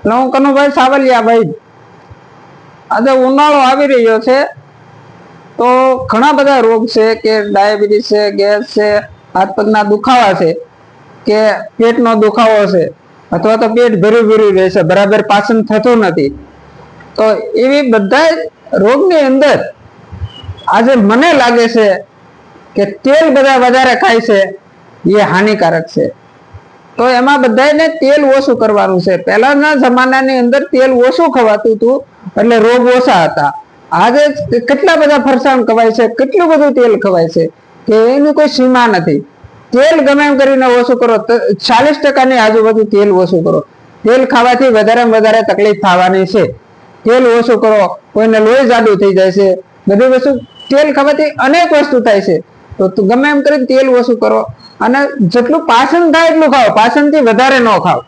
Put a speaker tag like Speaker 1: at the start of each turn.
Speaker 1: એટલે હું કનુભાઈ સાવલિયા ભાઈ આજે ઉનાળો આવી રહ્યો છે, તો ઘણા બધા રોગ છે કે ડાયાબિટીસ છે, ગેસ છે, હાથ પગના દુખાવા છે, કે પેટનો દુખાવો છે, અથવા તો પેટ ભર્યું ભર્યું રહે છે, બરાબર પાચન થતું નથી. તો એવી બધા રોગની અંદર આજે મને લાગે છે કે તેલ બધા વધારે ખાય છે, એ હાનિકારક છે. તો એમાં બધાને તેલ ઓછું કરવાનું છે. પહેલાના જમાનાની અંદર તેલ ઓછું ખવાતું હતું, એટલે રોગ ઓછા હતા. આજે કેટલા બધા ફરસાણ ખવાય છે, કેટલું બધું તેલ ખવાય છે, કે એની કોઈ સીમા નથી. તેલ ગમે એમ કરીને ઓછું કરો ચાલીસ ટકાની આજુબાજુ તેલ ઓછું કરો. તેલ ખાવાથી વધારે વધારે તકલીફ થવાની છે. તેલ ઓછું કરો, કોઈને લોહી જાડું થઈ જાય છે, બધી વસ્તુ, તેલ ખાવાથી અનેક વસ્તુ થાય છે. તો તું ગમે એમ કરીને તેલ ઓછું કરો. અને જેટલું પાચન થાય એટલું ખાઓ. પાચનથી વધારે ન ખાઓ.